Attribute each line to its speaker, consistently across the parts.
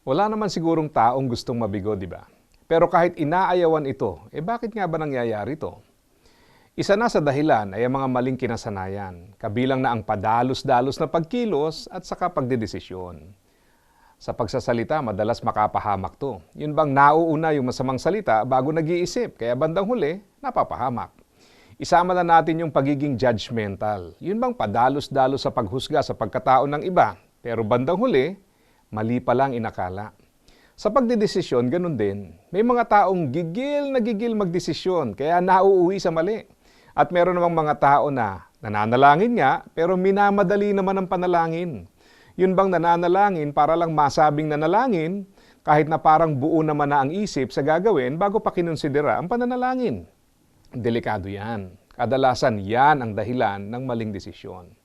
Speaker 1: Wala naman sigurong taong gustong mabigo, di ba? Pero kahit inaayawan ito, eh bakit nga ba nangyayari ito? Isa na sa dahilan ay ang mga maling kinasanayan, kabilang na ang padalos-dalos na pagkilos at saka pagdedesisyon. Sa pagsasalita, madalas makapahamak to. Yun bang nauuna yung masamang salita bago nag-iisip, kaya bandang huli, napapahamak. Isama na natin yung pagiging judgmental. Yun bang padalos-dalos sa paghusga sa pagkatao ng iba, pero bandang huli, mali pa lang inakala. Sa pagdidesisyon, ganun din. May mga taong gigil na gigil magdesisyon, kaya nauuwi sa mali. At meron namang mga tao na nananalangin nga, pero minamadali naman ang panalangin. Yun bang nananalangin para lang masabing nanalangin, kahit na parang buo naman na ang isip sa gagawin bago pa kinonsidera ang pananalangin. Delikado yan. Kadalasan yan ang dahilan ng maling desisyon.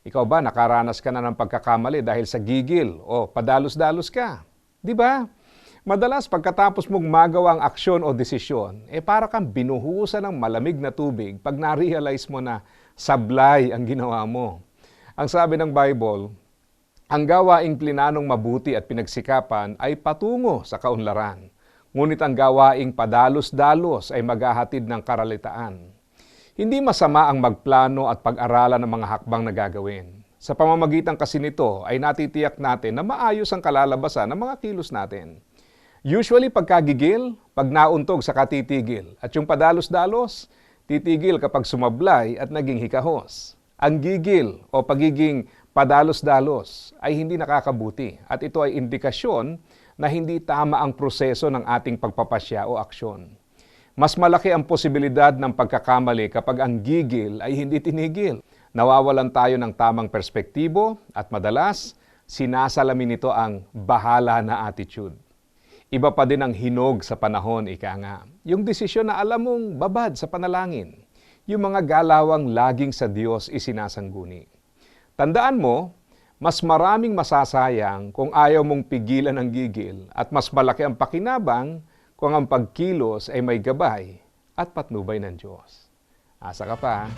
Speaker 1: Ikaw ba nakaranas ka na ng pagkakamali dahil sa gigil o padalos-dalos ka? Di ba? Madalas pagkatapos mong magawa ang aksyon o desisyon, eh para kang binuhusan ng malamig na tubig pag na-realize mo na sablay ang ginawa mo. Ang sabi ng Bible, ang gawaing plinanong mabuti at pinagsikapan ay patungo sa kaunlaran. Ngunit ang gawaing padalos-dalos ay maghahatid ng karalitaan. Hindi masama ang magplano at pag-aralan ng mga hakbang na gagawin. Sa pamamagitan kasi nito ay natitiyak natin na maayos ang kalalabasan ng mga kilos natin. Usually pagkagigil, pag nauntog sa katitigil. At yung padalos-dalos, titigil kapag sumablay at naging hikahos. Ang gigil o pagiging padalos-dalos ay hindi nakakabuti at ito ay indikasyon na hindi tama ang proseso ng ating pagpapasya o aksyon. Mas malaki ang posibilidad ng pagkakamali kapag ang gigil ay hindi tinigil. Nawawalan tayo ng tamang perspektibo at madalas sinasalamin nito ang bahala na attitude. Iba pa din ang hinog sa panahon, ika nga. Yung desisyon na alam mong babad sa panalangin. Yung mga galawang laging sa Diyos isinasangguni. Tandaan mo, mas maraming masasayang kung ayaw mong pigilan ang gigil at mas malaki ang pakinabang kung ang pagkilos ay may gabay at patnubay ng Diyos. Asa ka pa?